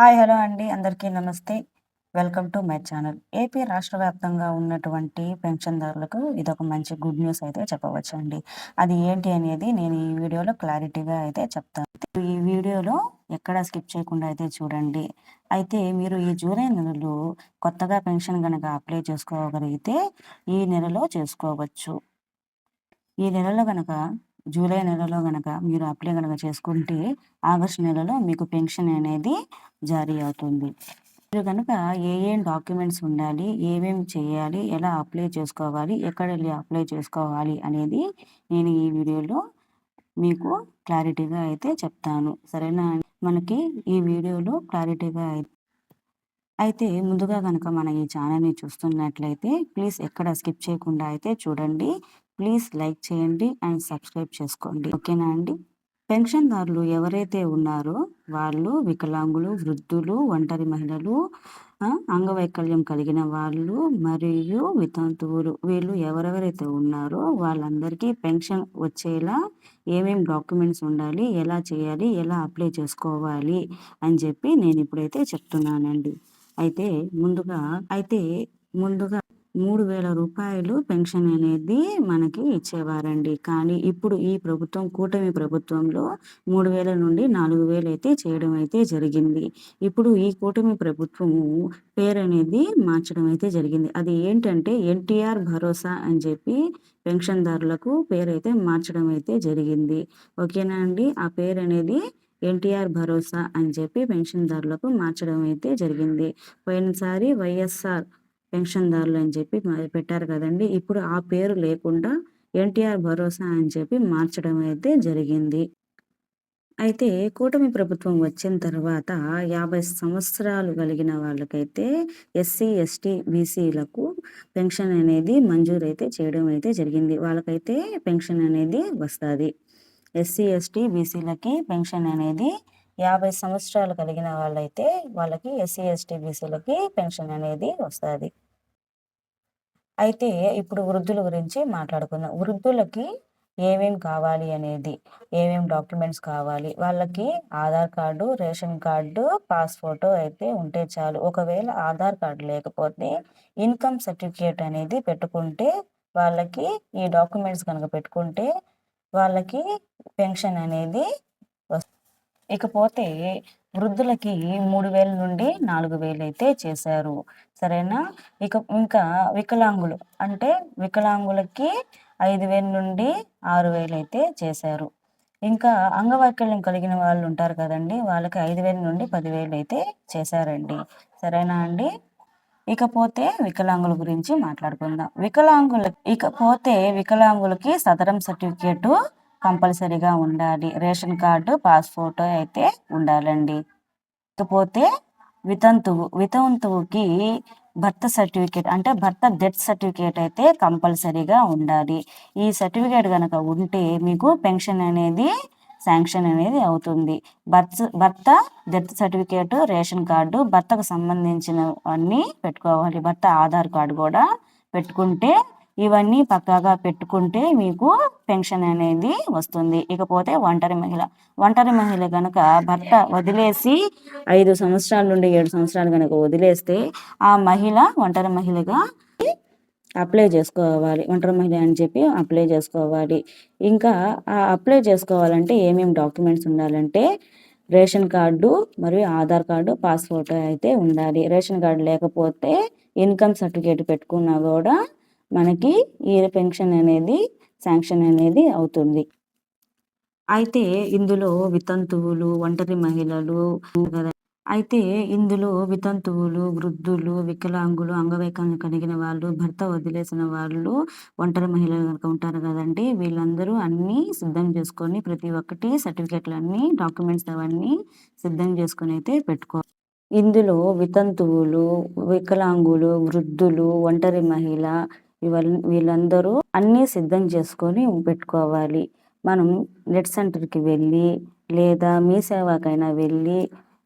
Hi hello అండి. అందరికీ నమస్తే. Welcome to my channel. AP రాష్ట్ర వ్యాప్తంగా ఉన్నటువంటి పెన్షన్దారులకు ఇదొక మంచి గుడ్ న్యూస్ అయితే చెప్పవచ్చు అండి అది ఏంటి అనేది నేను ఈ వీడియోలో క్లారిటీగా అయితే చెప్తాను. ఈ వీడియోలో ఎక్కడ స్కిప్ చేయకుండా అయితే చూడండి. అయితే మీరు ఈ జూలై నెలలో కొత్తగా పెన్షన్ కనుక అప్లై చేసుకోగలిగితే ఈ నెలలో చేసుకోవచ్చు. ఈ నెలలో కనుక జూలై నెలలో గనక మీరు అప్లై గనక చేసుకుంటే ఆగస్ట్ నెలలో మీకు పెన్షన్ అనేది జారీ అవుతుంది. మీరు కనుక ఏ ఏం డాక్యుమెంట్స్ ఉండాలి ఏమేమి చేయాలి ఎలా అప్లై చేసుకోవాలి ఎక్కడ వెళ్ళి అప్లై చేసుకోవాలి అనేది నేను ఈ వీడియోలో మీకు క్లారిటీగా అయితే చెప్తాను. సరేనా? మనకి ఈ వీడియోలో క్లారిటీగా అయితే ముందుగా కనుక మన ఈ ఛానల్ని చూస్తున్నట్లయితే ప్లీజ్ ఎక్కడ స్కిప్ చేయకుండా అయితే చూడండి. ప్లీజ్ లైక్ చేయండి అండ్ సబ్స్క్రైబ్ చేసుకోండి. ఓకేనా అండి? పెన్షన్దారులు ఎవరైతే ఉన్నారో వాళ్ళు వికలాంగులు వృద్ధులు ఒంటరి మహిళలు అంగవైకల్యం కలిగిన వాళ్ళు మరియు వితంతువులు వీళ్ళు ఎవరెవరైతే ఉన్నారో వాళ్ళందరికీ పెన్షన్ వచ్చేలా ఏమేమి డాక్యుమెంట్స్ ఉండాలి ఎలా చేయాలి ఎలా అప్లై చేసుకోవాలి అని చెప్పి నేను ఇప్పుడైతే చెప్తున్నానండి. అయితే ముందుగా అయితే ముందుగా మూడు వేల రూపాయలు పెన్షన్ అనేది మనకి ఇచ్చేవారండి. కానీ ఇప్పుడు ఈ ప్రభుత్వం కూటమి ప్రభుత్వంలో మూడు వేల నుండి నాలుగు వేలు అయితే చేయడం అయితే జరిగింది. ఇప్పుడు ఈ కూటమి ప్రభుత్వము పేరు అనేది మార్చడం అయితే జరిగింది. అది ఏంటంటే ఎన్టీఆర్ భరోసా అని చెప్పి పెన్షన్దారులకు పేరు అయితే మార్చడం అయితే జరిగింది. ఓకేనా అండి? ఆ పేరు అనేది ఎన్టీఆర్ భరోసా అని చెప్పి పెన్షన్దారులకు మార్చడం అయితే జరిగింది. పోయినసారి వైఎస్ఆర్ పెన్షన్దారులు అని చెప్పి పెట్టారు కదండి. ఇప్పుడు ఆ పేరు లేకుండా ఎన్టీఆర్ భరోసా అని చెప్పి మార్చడం అయితే జరిగింది. అయితే కూటమి ప్రభుత్వం వచ్చిన తర్వాత యాభై సంవత్సరాలు కలిగిన వాళ్ళకైతే ఎస్సీ ఎస్టీ బీసీలకు పెన్షన్ అనేది మంజూరు అయితే చేయడం అయితే జరిగింది. వాళ్ళకైతే పెన్షన్ అనేది వస్తుంది. ఎస్సీ ఎస్టీ బీసీలకి పెన్షన్ అనేది యాభై సంవత్సరాలు కలిగిన వాళ్ళైతే వాళ్ళకి ఎస్సీ ఎస్టీ బీసీలకి పెన్షన్ అనేది వస్తుంది. అయితే ఇప్పుడు వృద్ధుల గురించి మాట్లాడుకుందాం. వృద్ధులకి ఏమేం కావాలి అనేది ఏమేం డాక్యుమెంట్స్ కావాలి వాళ్ళకి Aadhaar card ration card pass photo అయితే ఉంటే చాలు. ఒకవేళ ఆధార్ కార్డు లేకపోతే ఇన్కమ్ సర్టిఫికేట్ అనేది పెట్టుకుంటే వాళ్ళకి ఈ డాక్యుమెంట్స్ కనుక పెట్టుకుంటే వాళ్ళకి పెన్షన్ అనేది ఇకపోతే వృద్ధులకి మూడు వేల నుండి నాలుగు వేలు అయితే చేశారు. సరేనా? ఇక ఇంకా వికలాంగులు అంటే వికలాంగులకి ఐదు వేల నుండి ఆరు వేలు అయితే చేశారు. ఇంకా అంగవైకల్యం కలిగిన వాళ్ళు ఉంటారు కదండి వాళ్ళకి ఐదు వేల నుండి పదివేలు అయితే చేశారండి. సరేనా అండి? ఇకపోతే వికలాంగుల గురించి మాట్లాడుకుందాం. వికలాంగుల ఇకపోతే వికలాంగులకి సదరం సర్టిఫికేటు కంపల్సరీగా ఉండాలి. రేషన్ కార్డు పాస్పోర్ట్ అయితే ఉండాలండి. ఇకపోతే వితంతువు వితంతువుకి భర్త సర్టిఫికేట్ అంటే భర్త డెత్ సర్టిఫికేట్ అయితే కంపల్సరీగా ఉండాలి. ఈ సర్టిఫికేట్ కనుక ఉంటే మీకు పెన్షన్ అనేది శాంక్షన్ అనేది అవుతుంది. భర్త భర్త డెత్ సర్టిఫికేట్ రేషన్ కార్డు భర్తకు సంబంధించినవన్నీ పెట్టుకోవాలి. భర్త ఆధార్ కార్డు కూడా పెట్టుకుంటే ఇవన్నీ పక్కాగా పెట్టుకుంటే మీకు పెన్షన్ అనేది వస్తుంది. ఇకపోతే ఒంటరి మహిళ. ఒంటరి మహిళ కనుక భర్త వదిలేసి ఐదు సంవత్సరాల నుండి ఏడు సంవత్సరాలు కనుక వదిలేస్తే ఆ మహిళ ఒంటరి మహిళగా అప్లై చేసుకోవాలి. ఒంటరి మహిళ అని చెప్పి అప్లై చేసుకోవాలి. ఇంకా ఆ అప్లై చేసుకోవాలంటే ఏమేమి డాక్యుమెంట్స్ ఉండాలంటే రేషన్ కార్డు మరియు ఆధార్ కార్డు పాస్పోర్ట్ అయితే ఉండాలి. రేషన్ కార్డు లేకపోతే ఇన్కమ్ సర్టిఫికేట్ పెట్టుకున్నా కూడా మనకి ఈ పెన్షన్ అనేది శాంక్షన్ అనేది అవుతుంది. అయితే ఇందులో వితంతువులు ఒంటరి మహిళలు అయితే ఇందులో వితంతువులు వృద్ధులు వికలాంగులు అంగవైకల్యం కలిగిన వాళ్ళు భర్త వదిలేసిన వాళ్ళు ఒంటరి మహిళలు కనుక ఉంటారు కదండి వీళ్ళందరూ అన్నీ సిద్ధం చేసుకొని ప్రతి ఒక్కటి సర్టిఫికెట్లు అన్నీ డాక్యుమెంట్స్ అవన్నీ సిద్ధం చేసుకొని అయితే పెట్టుకో ఇందులో వితంతువులు వికలాంగులు వృద్ధులు ఒంటరి మహిళ వీళ్ళందరూ అన్నీ సిద్ధం చేసుకొని పెట్టుకోవాలి. మనం నెట్ సెంటర్కి వెళ్ళి లేదా మీ సేవకైనా వెళ్ళి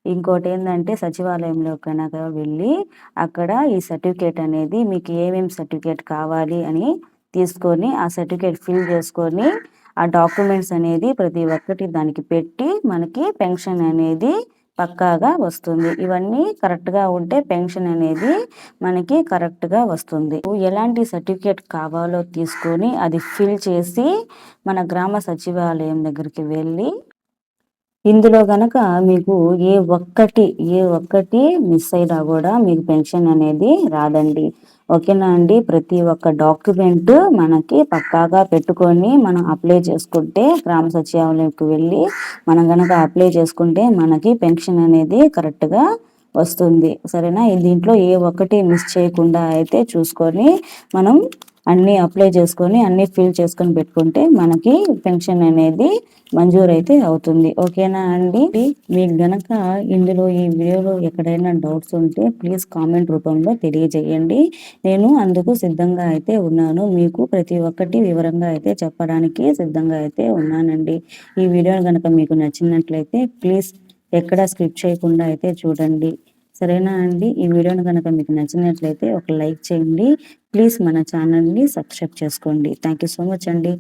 ఇంకోటి ఏంటంటే సచివాలయంలోకైనా వెళ్ళి అక్కడ ఈ సర్టిఫికేట్ అనేది మీకు ఏమేమి సర్టిఫికేట్ కావాలి అని తీసుకొని ఆ సర్టిఫికేట్ ఫిల్ చేసుకొని ఆ డాక్యుమెంట్స్ అనేది ప్రతి ఒక్కటి దానికి పెట్టి మనకి పెన్షన్ అనేది పక్కాగా వస్తుంది. ఇవన్నీ కరెక్ట్గా ఉంటే పెన్షన్ అనేది మనకి కరెక్ట్గా వస్తుంది. ఎలాంటి సర్టిఫికేట్ కావాలో తీసుకొని అది ఫిల్ చేసి మన గ్రామ సచివాలయం దగ్గరికి వెళ్ళి ఇందులో గనక మీకు ఏ ఒక్కటి ఏ ఒక్కటి మిస్ అయినా కూడా మీకు పెన్షన్ అనేది రాదండి. ఓకేనా అండి? ప్రతి ఒక్క డాక్యుమెంట్ మనకి పక్కాగా పెట్టుకొని మనం అప్లై చేసుకుంటే గ్రామ సచివాలయంకి వెళ్ళి మనం కనుక అప్లై చేసుకుంటే మనకి పెన్షన్ అనేది కరెక్ట్గా వస్తుంది. సరేనా? దీంట్లో ఏ ఒక్కటి మిస్ చేయకుండా అయితే చూసుకొని మనం అన్నీ అప్లై చేసుకొని అన్నీ ఫిల్ చేసుకొని పెట్టుకుంటే మనకి పెన్షన్ అనేది మంజూరు అయితే అవుతుంది ఓకేనా అండి? మీకు గనక ఇందులో ఈ వీడియోలో ఎక్కడైనా డౌట్స్ ఉంటే ప్లీజ్ కామెంట్ రూపంలో తెలియజేయండి. నేను అందుకు సిద్ధంగా అయితే ఉన్నాను. మీకు ప్రతి ఒక్కటి వివరంగా అయితే చెప్పడానికి సిద్ధంగా అయితే ఉన్నానండి. ఈ వీడియో కనుక మీకు నచ్చినట్లయితే ప్లీజ్ ఎక్కడ స్కిప్ చేయకుండా అయితే చూడండి. సరేనా అండి? ఈ వీడియోని కనుక మీకు నచ్చినట్లయితే ఒక లైక్ చేయండి. ప్లీజ్ మన ఛానల్ని సబ్స్క్రైబ్ చేసుకోండి. థ్యాంక్ యూ సో మచ్ అండి.